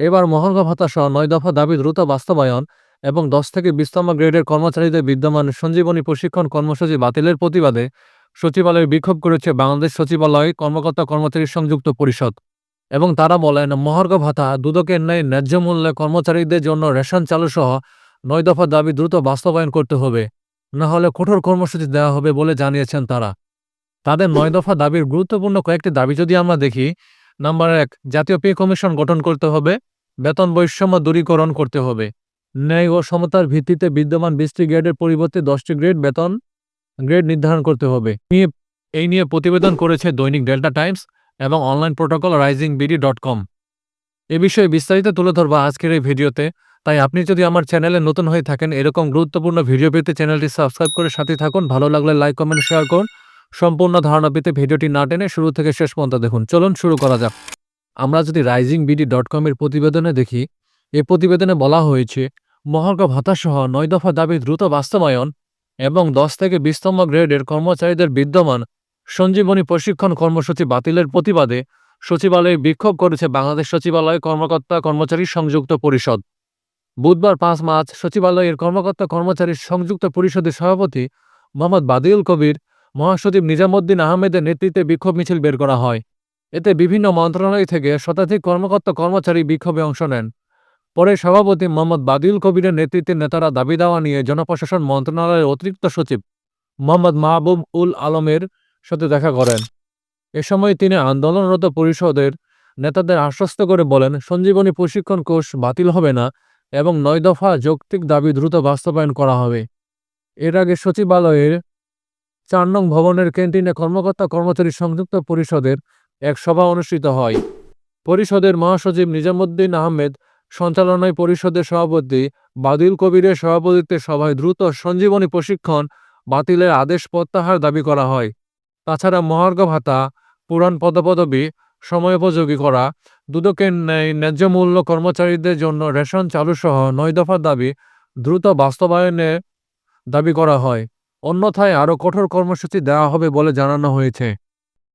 এবার মহার্ঘ ভাতা সহ নয় দফা দাবি দ্রুত বাস্তবায়ন এবং দশ থেকে বিশতম গ্রেডের কর্মচারীদের বিদ্যমান সঞ্জীবনী প্রশিক্ষণ কর্মসূচি বাতিলের প্রতিবাদে সচিবালয়ে বিক্ষোভ করেছে বাংলাদেশ সচিবালয় কর্মকর্তা কর্মচারী সংযুক্ত পরিষদ। এবং তারা বলেন মহার্ঘ ভাতা দুদকের ন্যায় ন্যায্য মূল্যে কর্মচারীদের জন্য রেশন চালু সহ নয় দফা দাবি দ্রুত বাস্তবায়ন করতে হবে, না হলে কঠোর কর্মসূচি দেওয়া হবে বলে জানিয়েছেন তারা। তাদের নয় দফা দাবির গুরুত্বপূর্ণ কয়েকটি দাবি যদি আমরা দেখি নাম্বার এক, জাতীয় পে কমিশন গঠন করতে হবে, বেতন বৈষম্য দূরীকরণ করতে হবে। ন্যায় ও সমতার ভিত্তিতে বিদ্যমান বিশটি গ্রেডের পরিবর্তে দশটি গ্রেড বেতন গ্রেড নির্ধারণ করতে হবে। এই নিয়ে প্রতিবেদন করেছে দৈনিক ডেল্টা টাইমস এবং online protocol rising BD dot com. এ বিষয়ে বিস্তারিত তুলে ধরবো আজকের এই ভিডিওতে। তাই আপনি যদি আমার চ্যানেলে নতুন হয়ে থাকেন, এরকম গুরুত্বপূর্ণ ভিডিও পেতে চ্যানেলটি সাবস্ক্রাইব করে সাথে থাকুন। ভালো লাগলে লাইক, কমেন্ট, শেয়ার করুন। সম্পূর্ণ ধারণা পেতে ভিডিওটি না টেনে শুরু থেকে শেষ পর্যন্ত দেখুন। চলুন শুরু করা যাক। আমরা যদি রাইজিং বিডি ডট কমের প্রতিবেদনে দেখি এই প্রতিবেদনে বলা হয়েছে, মহার্ঘ ভাতাসহ নয় দফা দাবি দ্রুত বাস্তবায়ন এবং দশ থেকে বিশতম গ্রেডের কর্মচারীদের বিদ্যমান সঞ্জীবনী প্রশিক্ষণ কর্মসূচি বাতিলের প্রতিবাদে সচিবালয়ে বিক্ষোভ করেছে বাংলাদেশ সচিবালয় কর্মকর্তা কর্মচারী সংযুক্ত পরিষদ। বুধবার পাঁচ মার্চ সচিবালয়ের কর্মকর্তা কর্মচারী সংযুক্ত পরিষদের সভাপতি মোহাম্মদ বাদিউল কবির মহাসচিব নিজামুদ্দিন আহমেদের নেতৃত্বে বিক্ষোভ মিছিল বের করা হয়। এতে বিভিন্ন মন্ত্রণালয় থেকে শতাধিক কর্মকর্তা কর্মচারী বিক্ষোভে অংশ নেন। পরে সভাপতি মোহাম্মদ বাদিউল কবিরের নেতৃত্বে নেতারা দাবি দেওয়া নিয়ে জনপ্রশাসন মন্ত্রণালয়ের অতিরিক্ত সচিব মোহাম্মদ মাহবুব উল আলমের সাথে দেখা করেন। এ সময় তিনি আন্দোলনরত পরিষদের নেতাদের আশ্বস্ত করে বলেন, সঞ্জীবনী প্রশিক্ষণ কোর্স বাতিল হবে না এবং নয় দফা যৌক্তিক দাবি দ্রুত বাস্তবায়ন করা হবে। এর আগে সচিবালয়ের চার নং ভবনের ক্যান্টিনে কর্মকর্তা কর্মচারী সংযুক্ত পরিষদের এক সভা অনুষ্ঠিত হয়। পরিষদের মহাসচিব নিজামুদ্দিন আহমেদ সঞ্চালনায় পরিষদের সভাপতি বাদিল কবিরের সভাপতিত্বে সভায় দ্রুত সঞ্জীবনী প্রশিক্ষণ বাতিলের আদেশ প্রত্যাহার দাবি করা হয়। তাছাড়া মহার্ঘ ভাতা, পুরাণ পদপদবি সময়োপযোগী করা, দুদকের ন্যায় ন্যায্য মূল্য কর্মচারীদের জন্য রেশন চালুসহ নয় দফার দাবি দ্রুত বাস্তবায়নে দাবি করা হয়। অন্যথায় আরও কঠোর কর্মসূচি দেওয়া হবে বলে জানানো হয়েছে।